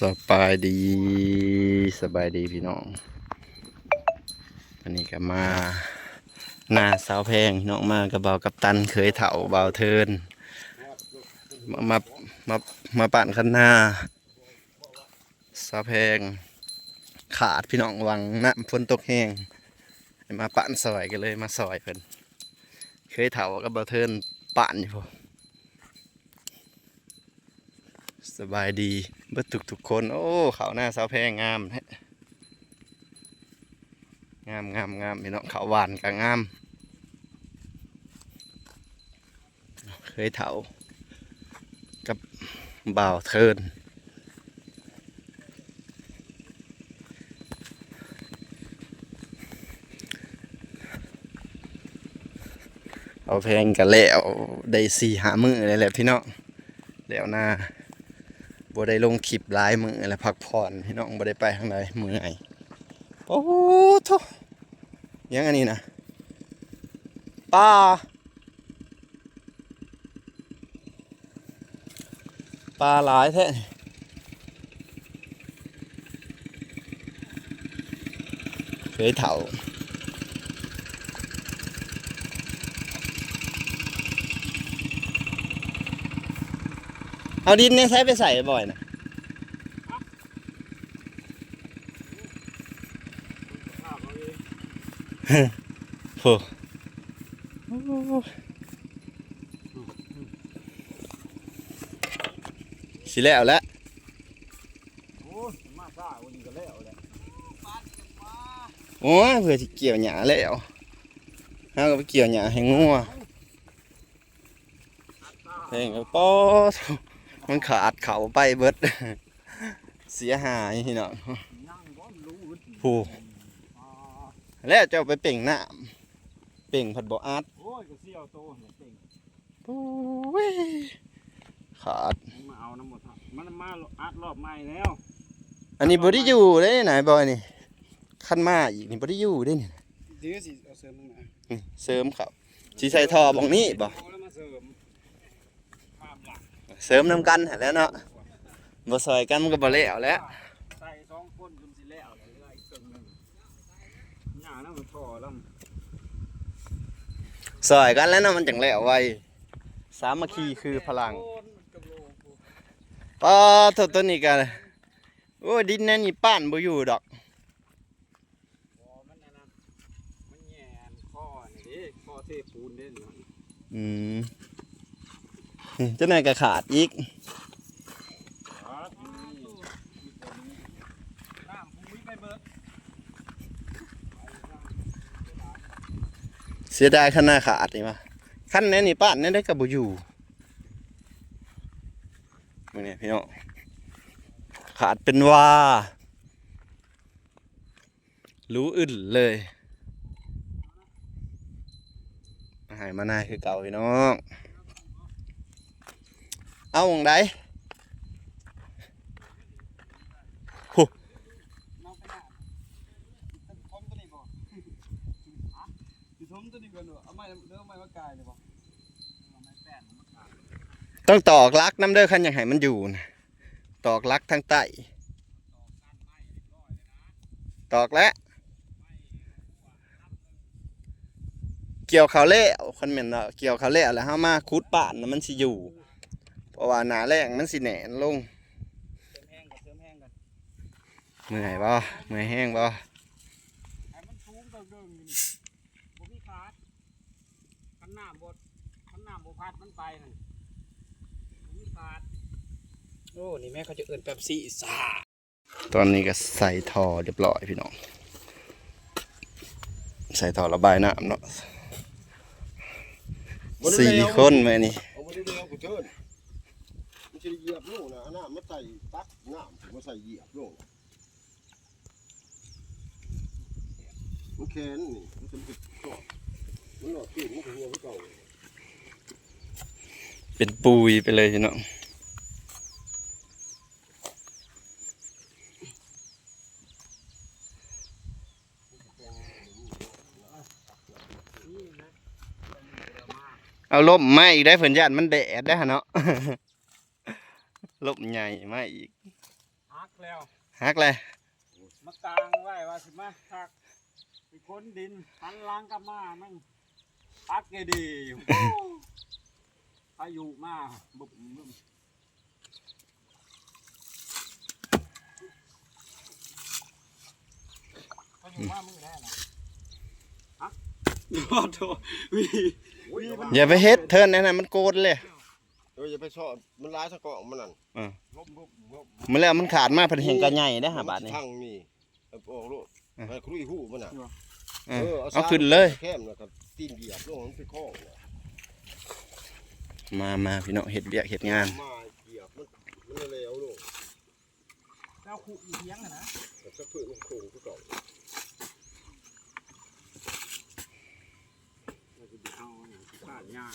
สบายดีสบายดีพี่น้องอันนี้ก็มาหน้าสาวแพงพี่น้องมากับเบากับตันเคยเถ่าเบาเทินมามามามาปั่นคันหน้าสาวแพง ขาดพี่น้องวังน้ำฝนตกแห้งมาปั่นซอยกันเลยมาซอยเพิ่นเคยเถ่ากับเบาเทินปั่นอยู่พอสบายดี เบิดทุกทุกคน โอ้เขาหน้าสาวแพงงามงามงามงามพี่น้องเขาหวานก็งาม เคยเถากับบ่าวเทินเอาแพงกันแล้วได้สี่หามือเลยแหละพี่น้องแล้วหน้า บ่ได้ลงคลิปหลายมือแล้วพักผ่อนพี่น้องบ่ได้ไปทางใดมือไหนโอ้โหโถยังอันนี้นะปลาปลาหลายแท้เคยเถ่า เอาดินเนี่ยใช้ไปใส่บ่อยนะโอ้สิแล้วแหล้วโอ้ยมาซ่าวันนี้ก็แล้วแหละโอ้ยเพื่อที่เกี่ยวหญ้าแล้วเฮาก็ไปเกี่ยวหญ้าให้งัวเพลงก็ป๊อด มันขาดเขาไปเบิด เสียหายพี่น้องย่างบ่รู้ผู้อ่าแล้วเจ้าไปเป่งน้ำเป่งผัดบ่อัดโอ้ยก็เสี่ยวโตเนี่ยเต็งโอ้ยขาดมันมาเอาน้ำหมดครับมันมาอัดรอบใหม่แล้ว อันนี้บ่ได้อยู่เด้ไหนบอยนี่ขั้นมาอีกนี่บ่ได้อยู่เด้นี่เดี๋ยวสิเอาเสริมมึงนะนี่เสริมครับสิใส่ท่อบ่งนี้บ่ เอาแล้วมาเสริมความหลัก เสริมนํกันแหล้วเนาะบ่ซอยกันมันก็บ่แล้วแหล้ว ใส่สองคนคุณสิแล้วเหลืออีกครึ่งหนึงย่านั้นมันท่อแล้วซอยกันแล้วเนาะมันจังแล้วไวสามัคคีคือพลัง โอนมันกระโลกกูปอตัวตัวนี้ก็โอ้ยดินนั่นนี่ป้านบ่อยู่ดอก บ่มันนั่นะมันแย่นข้อนี่ดิข้อเทปูนเด้นี่อืม เจ้านายก็ขาดอีกเสียดายคันหน้าขาดนี่มาคันนั้นนี่ป้านนั่ได้ก็บ่อยู่มึงเนี่ยพี่น้องขาดเป็นว่า รู้อึนเลยหายมาหน้าคือเก่าพี่น้อง เอาของใดน้องไปหน้าทมตัวนี้บ่ฮะสิทมตัวนี้ก่อนเด้อเอาไม้เด้อเอาไม้มากายเลยบ่เอาไม้แป้นมากายต้องตอกลักน้ำเด้อคันอยากให้มันอยู่นะตอกลักทางใต้ตอกแล้วเกี่ยวเขาวแล้วคันเหม็นเนาะเกี่ยวเขาวแล้วแล้วเฮามาคุดป่านน่ะมันสิอยู่เพ ราะว่าหนาแรงมันสิแหนนลงเสริมแห้งกันเสริมแห้งกันเมื่อยบ่เมื่อยแห้งบ่ให้มันสูงเติมเดิมอยู่นี่บ่มีขาดคันน้ำบ่คันน้ำบ่พัดมันไปนั่นบ่มีขาดโอ้นี่แม่เขาจะเอิ้นแป๊บซี่ซ่าตอนนี้ก็ใส่ท่อเรียบร้อยพี่น้องใส่ท่อระบายน้ำเนาะสี่คนแม่นี่ มันจะเหยียบลงนะน้ำมาใส่ตักน้ำมาใส่เหยียบลงมันแค้นนี่มันจะติดจอดมันหลอดตีนมันก็หัวมันเก่าเป็นปุยไปเลยพี่น้องนี่นะเอาล่มไมาอีกได้เพิ่นญาติมันแดดได้อหั่นเนาะ ล่มใหญ่มาอีกอ่าฮักแล้วฮักเลยมากางไว้ว่าสิมาทักไปค้นดินหันหล้างกลับมาแม่งพักไงดีอยู่พายุมาบุบบุบพายุมามือแน่นะฮะโอ้โหวีวีมันอย่าไปเฮ็ดเทิร์นนั่นน่ะมันโกนเลย เดี๋ยวอย่าไปชอบมันร้ายสะเกาะมันนั่นบุบบุบบุบมันแล้วมันขาดมาเพิ่นเห็นกันใหญ่ได้อหาบาทนี่ทางนี่เอาออกลูกอะไปคลุยหูมันน่ะเอออเอาขึ้นเลย แคมแล้วก็ตีนเหยียบลงมันไปคล้องน่ะมามาพี่น้องเฮ็ดเวียกเฮ็ดงาน มาเหยียบมันมันเร็วลูกเจ้าขู่อยู่เทียงอะนะแต่สักเพื่อนมันโค้งคือเก่าเราจะไปเอาเนี่ยขาดง่าย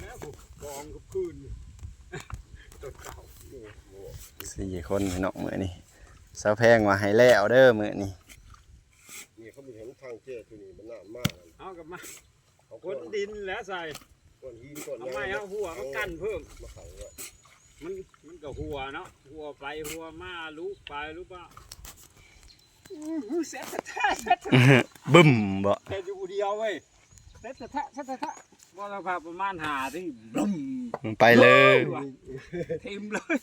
แล้ว กูกองกับคืนตัวเก่าสี่คนพี่น้องมื้อนี้สาวแพงว่าให้แล้วเด้อมื้อนี้นี่เขามีเห็นทางเจ้ตัวนี้มันน่ามากนั่นเอากลับมาเขาก้นดินแล้วใส่ก้อนหินก้อนทำไมเอาหัวมากั้นเพิ่มมาขังไว้มันมันก็หัวเนาะหัวไปหัวมาลูกไปลูกป่ะเซ็ตแท้เซ็ตบึ้มบ่แต่อยู่เดียวเว้ยเซ็ตแท้เซ็ตแท้ ว่าเราพาประมาณหาที่บึ้มไปเลย ทิมเลย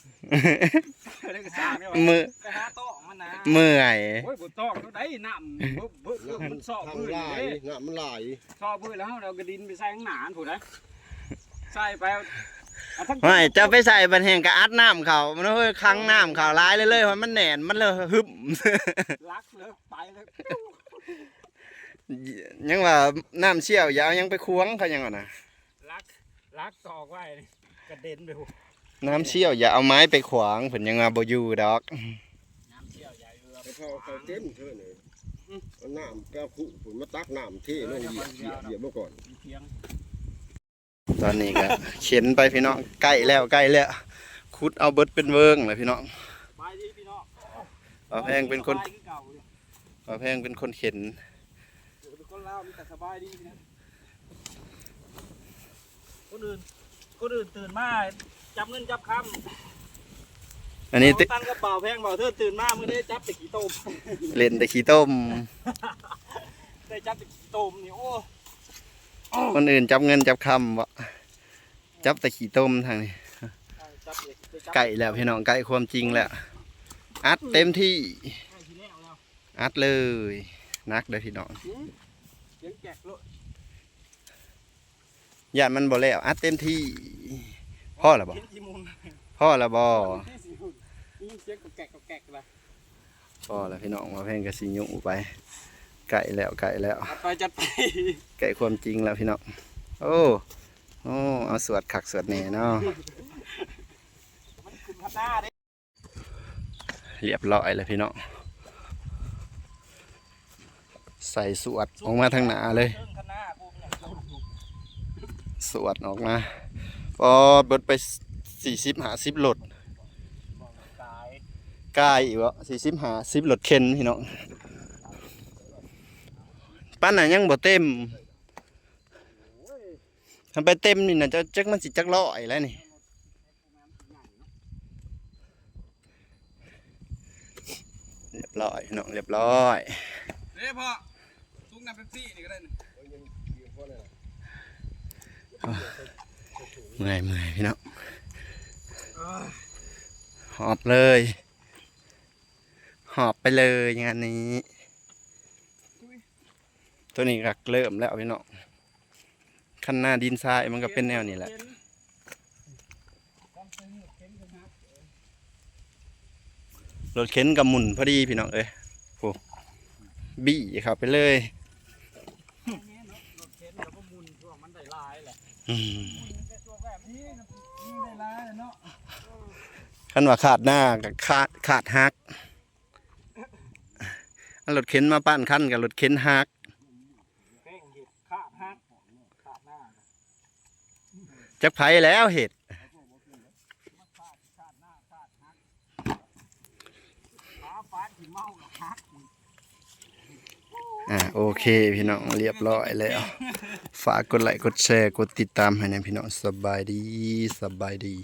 ได้กระชากเนี่ยมือไปหาโต๊ะมันนะเมื่อยโอ้ยบนโต๊ะได้น้ำบึ้บบึ้บบึ้บมันสอบทางพื้นลายเลยน่ะมันลายสอบพื้นแล้วเรากระดินไปใส่ข้างหนานถูกไหมใส่ไปเอาทั้งไม่จะไปใส่บันแหงกะอัดน้ำเขามันเฮ้ยคังน้ำเขาร้ายเลยเลยเพราะมันแหนนมันเลยฮึบ ลักเลยไปเลย ยังว่าน้ำเชี่ยวยาวยังไปควงเขายังว่านะลักลักตอกไว้นี่กระเด็นไปหัวน้ำเชี่ยวอย่าเอาไม้ไปขวางเพิ่นยังว่าบ่อยู่ดอกน้ำเชี่ยวใหญ่เรือไปเข้าเข้าเต็มเท่านั้นเอาน้ำแก้วขุผมมาตักน้ำเทลงเหยียบเหยียบเหยียบมาก่อนเพียงตอนนี้ก็เข็นไปพี่น้องใกล้แล้วใกล้แล้วขุดเอาเบิดเป็นเวิงเลยพี่น้องไปดีพี่น้องป้าแพงเป็นคนสบายอเก่าอยู่ป้าแพงเป็นคนเข็นเป็นคนลาว มีแต่สบายดีนะคนอื่นคนอื่นตื่นมาจับเงินจับคำอันนี้ติตั้งกระเป๋าแพงเปล่าเธอตื่นมามื่อได้จับแต่กี่ต้มเล่นแต่ขี้ต้ม ได้จับแต่กี่ต้มนี่โอ้คนอื่นจับเงินจับคำบ่จับแต่ขี้ต้มทางนี้จับเลยได้จับใกล้แล้วพี่น้องใกล้ความจริงแล้วอัดเต็มที่ใกล้ทีแล้วแล้วอัดเลยนักเด้อพี่น้องหืมเสี ยงแกะโลดย่านมันบ่แล้วอัดเต็มที่พ่อละบ่เห็นอีมุนพ่อละบ่ที่สิหุ่นนี่เสียงกะแกะกะแกะเลยพ่อละพี่น้องมาเพ่งกระสิยุไป ไก่แล้วไก่แล้วจัดไปจัดไปไก่ความจริงแล้วพี่น้องโอ้โอ้เอาสวดขักสวดแหน่เนาะมันขึ้นพัดหน้าเด้เรียบร้อยแล้วพี่น้อง ใส่สวดออกมาทางหนาเลยเรื่องข้างหนาเนี่ยสวดออกมาพอเบิดไปสี่สิบหาสิบหลดกายอีกวะสี่สิบหาสิบหลดเข็นพี่น้องปั้นน่ะยังบ่เต็มทำไปเต็มนี่น่ะจะจักมันสิจักร้อยแล้วนี่เรียบร้อยน้องเรียบร้อยเด้พ่อ น้ำเป๊ปซี่นี่ก็ได้นะเมื่อยเมื่อยพี่น้องหอบเลย หอบไปเลยงานนี้ ตัวนี้ก็เริ่มแล้วพี่น้องขั้นหน้าดินทรายมันก็เป็นแนวนี้แหละรถเข็นกับหมุนพอดีพี่น้องเอ้ยโอ้บี้เข้าไปเลย รถเข็นแล้วก็มุนช่ วงมันได้ลายแหละอืมแต่ช่วงแบบนี้นะยิ่งได้ลายเลยเนาะขันว่าขาดหน้ากับขาดขาดฮักอันรถเข็นมาปั้นขั้นกับรถเข็นฮักเพ่งเห็ดขาดหักขาดหน้าจักไผแล้วเห็ดขาดขาดหน้าขาดหักฟ้าฟ้าที่เมากับหักอ่าโอเคพี่น้องเรียบร้อยแล้ว ฝากกดไลค์กดแชร์กดติดตามให้นะพี่น้องสบายดีสบายดี